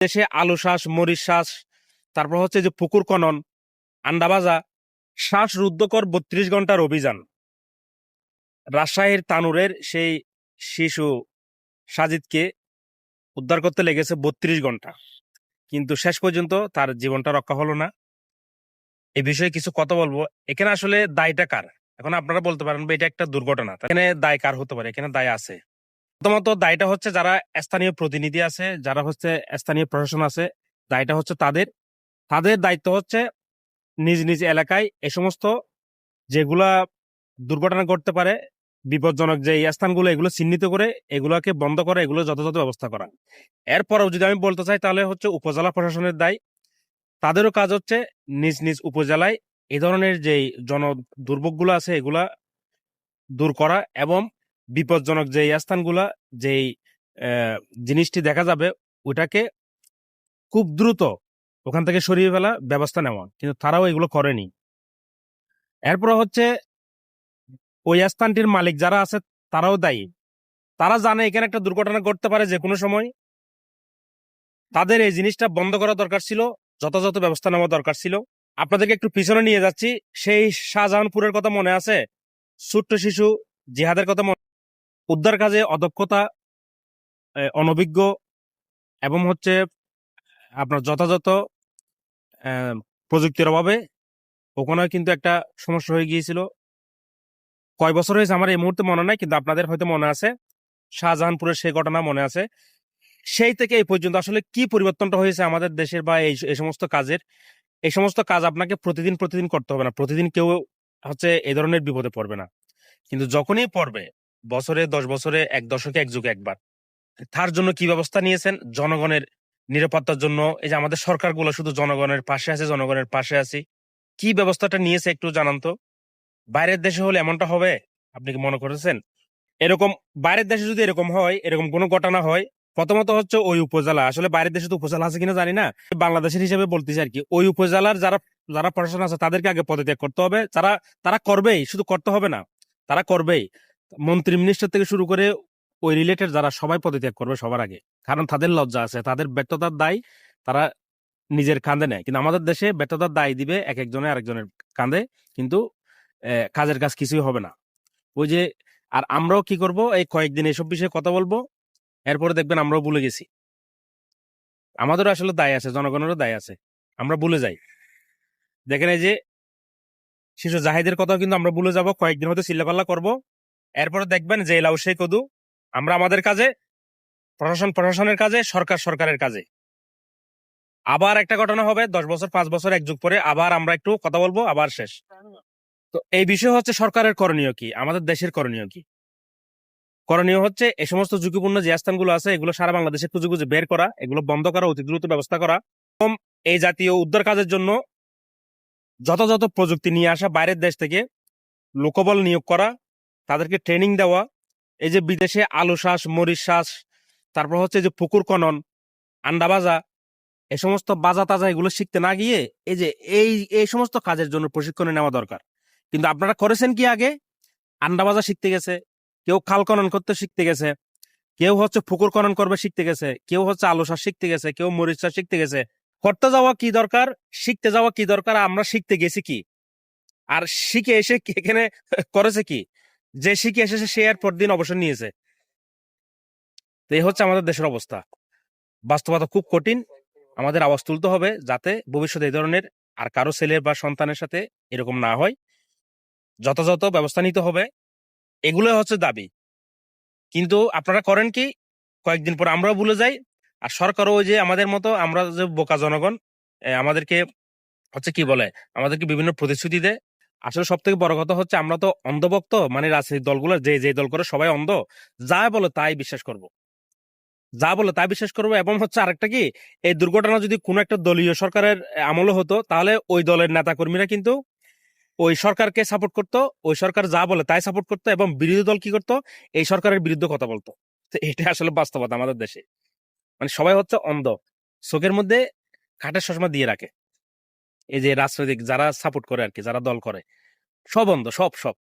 দেশে আলু শ্বাস মরিচ শ্বাস তারপর হচ্ছে যে পুকুর খনন, আন্ডা ভাজা শ্বাসরুদ্ধকর বত্রিশ ঘণ্টার অভিযান। রাজশাহীর তানুরের সেই শিশু সাজিদকে উদ্ধার করতে লেগেছে বত্রিশ ঘণ্টা। কিন্তু শেষ পর্যন্ত তার জীবনটা রক্ষা হলো না। এই বিষয়ে কিছু কথা বলব। এখানে আসলে দায়টা কার? এখন আপনারা বলতে পারেন এটা একটা দুর্ঘটনা। এখানে দায় কার হতে পারে? এখানে দায় আছে। প্রথমত দায়টা হচ্ছে যারা স্থানীয় প্রতিনিধি আছে, যারা হচ্ছে স্থানীয় প্রশাসন আছে, দায়টা হচ্ছে তাদের। তাদের দায়িত্ব হচ্ছে নিজ নিজ এলাকায় এ সমস্ত যেগুলা দুর্ঘটনা ঘটতে পারে, বিপজ্জনক যে স্থানগুলো, এগুলো চিহ্নিত করে, এগুলোকে বন্ধ করা, এগুলো যথাযথ ব্যবস্থা করা। এরপরেও যদি আমি বলতে চাই, তাহলে হচ্ছে উপজেলা প্রশাসনের দায়। তাদেরও কাজ হচ্ছে নিজ নিজ উপজেলায় এই ধরনের যেই জন দুর্ভোগগুলো আছে, এগুলা দূর করা এবং বিপজ্জনক যে স্থানগুলা, যেই জিনিসটি দেখা যাবে ওটাকে খুব দ্রুত ওখান থেকে সরিয়ে ফেলা ব্যবস্থা নেওয়া। কিন্তু তারাও এগুলো করেনি। এরপর হচ্ছে, ওই স্থানটির মালিক যারা আছে, তারাও দায়ী। তারা জানে এখানে একটা দুর্ঘটনা ঘটতে পারে যে কোনো সময়। তাদের এই জিনিসটা বন্ধ করা দরকার ছিল, যথাযথ ব্যবস্থা নেওয়া দরকার ছিল। আপনাদেরকে একটু পিছনে নিয়ে যাচ্ছি। সেই শাহজাহানপুরের কথা মনে আছে? ছোট্ট শিশু জিহাদের কথা মনে উদ্ধার কাজে অদক্ষতা অনভিজ্ঞ এবং হচ্ছে আপনার যথাযথ প্রযুক্তির অভাবে ওখানে কিন্তু একটা সমস্যা হয়ে গিয়েছিল। কয় বছর হয়েছে আমার এই মুহূর্তে মনে নাই, কিন্তু আপনাদের হয়তো মনে আছে। শাহজাহানপুরের সেই ঘটনা মনে আছে। সেই থেকে এই পর্যন্ত আসলে কি পরিবর্তনটা হয়েছে আমাদের দেশের বা এই সমস্ত কাজের? এই সমস্ত কাজ আপনাকে প্রতিদিন প্রতিদিন করতে হবে না। প্রতিদিন কেউ হচ্ছে এই ধরনের বিপদে পড়বে না। কিন্তু যখনই পড়বে বছরে দশ বছরে এক দশকে এক যুগে একবার। তার জন্য কি ব্যবস্থা নিয়েছেন? জনগণের নিরাপত্তার জন্য। এই যে আমাদের সরকারগুলো শুধু জনগণের পাশে আছে, জনগণের পাশে আছি। কি ব্যবস্থাটা নিয়েছে একটু জানান তো? বাইরের দেশে হলে এমনটা হবে? আপনি কি মনে করেছেন? এরকম বাইরের দেশে যদি এরকম হয়, এরকম কোনো ঘটনা হয়, প্রথমত হচ্ছে ওই উপজেলা। আসলে বাইরের দেশে তো উপজেলা আছে কিনা জানি না। বাংলাদেশের হিসেবে বলতেছি আর কি, ওই উপজেলার যারা যারা প্রশাসন আছে তাদেরকে আগে পদত্যাগ করতে হবে। যারা, তারা করবেই, শুধু করতে হবে না, তারা করবেই। মন্ত্রী মিনিস্টার থেকে শুরু করে ওই রিলেটেড যারা সবাই পদত্যাগ করবে সবার আগে। কারণ তাদের লজ্জা আছে, তাদের ব্যর্থতার দায় তারা নিজের কাঁধে নেয়। কিন্তু আমাদের দেশে ব্যর্থতার দায় দিবে এক একজনে আরেকজনের কাঁধে, কিন্তু কাজের কাজ কিছুই হবে না। ওই যে, আর আমরাও কি করব? এই কয়েকদিন এসব বিষয়ে কথা বলব, এরপরে দেখবেন আমরাও ভুলে গেছি। আমাদেরও আসলে দায় আছে, জনগণেরও দায় আছে, আমরা ভুলে যাই। দেখেন এই যে, শিশু জাহিদের কথাও কিন্তু আমরা ভুলে যাব, কয়েকদিন হয়তো চিল্লাপাল্লা করব এরপরে দেখবেন যে লাউ সেই কদু। আমরা আমাদের কাজে, প্রশাসন, প্রশাসনের কাজে, সরকার সরকারের কাজে। আবার একটা ঘটনা হবে, দশ বছর, পাঁচ বছর, এক যুগ পরে আবার আমরা একটু কথা বলব, আবার শেষ। তো এই বিষয় হচ্ছে সরকারের করণীয় কি? আমাদের দেশের করণীয় কি? করণীয় হচ্ছে এই সমস্ত ঝুঁকিপূর্ণ যে স্থানগুলো আছে, এগুলো সারা বাংলাদেশে খুঁজে খুঁজে বের করা, এগুলো বন্ধ করা, অতি দ্রুত ব্যবস্থা করা। এবং এই জাতীয় উদ্ধার কাজের জন্য যথাযথ প্রযুক্তি নিয়ে আসা, বাইরের দেশ থেকে লোকবল নিয়োগ করা তাদেরকে ট্রেনিং দেওয়া, এই যে বিদেশে আলু শ্বাস মরিচ শ্বাস তারপর হচ্ছে যে পুকুর খনন, আন্ডা ভাজা এই সমস্ত বাজা তাজা এগুলো শিখতে না গিয়ে এই যে এই এই সমস্ত কাজের জন্য প্রশিক্ষণে নেওয়া দরকার। কিন্তু আপনারা করেছেন কি আগে? আন্ডা ভাজা শিখতে গেছে, কেউ খাল খনন করতে শিখতে গেছে, কেউ হচ্ছে পুকুর খনন করবে শিখতে গেছে, কেউ হচ্ছে আলু চাষ শিখতে গেছে, কেউ মরিচ চাষ শিখতে গেছে। করতে যাওয়া কি দরকার? শিখতে যাওয়া কি দরকার? আমরা শিখতে গেছি কি? আর শিখে এসে এখানে করেছে কি? যে শিখে এসেছে, সে আর পরদিন অবসর নিয়েছে। তো এই হচ্ছে আমাদের দেশের অবস্থা। বাস্তবতা খুব কঠিন। আমাদের আওয়াজ তুলতে হবে যাতে ভবিষ্যতে এই ধরনের আর কারও ছেলে বা সন্তানের সাথে এরকম না হয়। যথাযথ ব্যবস্থা নিতে হবে। এগুলো হচ্ছে দাবি। কিন্তু আপনারা করেন কি? কয়েকদিন পর আমরাও ভুলে যাই। আর সরকারও ওই যে আমাদের মতো, আমরা যে বোকা জনগণ আমাদেরকে হচ্ছে কি বলে? আমাদেরকে বিভিন্ন প্রতিশ্রুতি দেয়। আসলে সব থেকে বড় কথা হচ্ছে আমরা তো অন্ধভক্ত মানে রাজনৈতিক দলগুলো যে যে দল করে সবাই অন্ধ, যা বলে তাই বিশ্বাস করব। যা বলে তাই বিশ্বাস করব এবং হচ্ছে আরেকটা কি, এই দুর্ঘটনা যদি কোনো একটা দলীয় সরকারের আমলে হতো, তাহলে ওই দলের নেতা কর্মীরা কিন্তু ওই সরকারকে সাপোর্ট করতো, ওই সরকার যা বলে তাই সাপোর্ট করতো এবং বিরোধী দল কি করতো, এই সরকারের বিরুদ্ধে কথা বলতো। তো এটা আসলে বাস্তবতা আমাদের দেশে। মানে সবাই হচ্ছে অন্ধ। চোখের মধ্যে কাঠের চশমা দিয়ে রাখে। এই যে রাজনৈতিক যারা সাপোর্ট করে আর কি যারা দল করে, সব অন্ধ সব সব।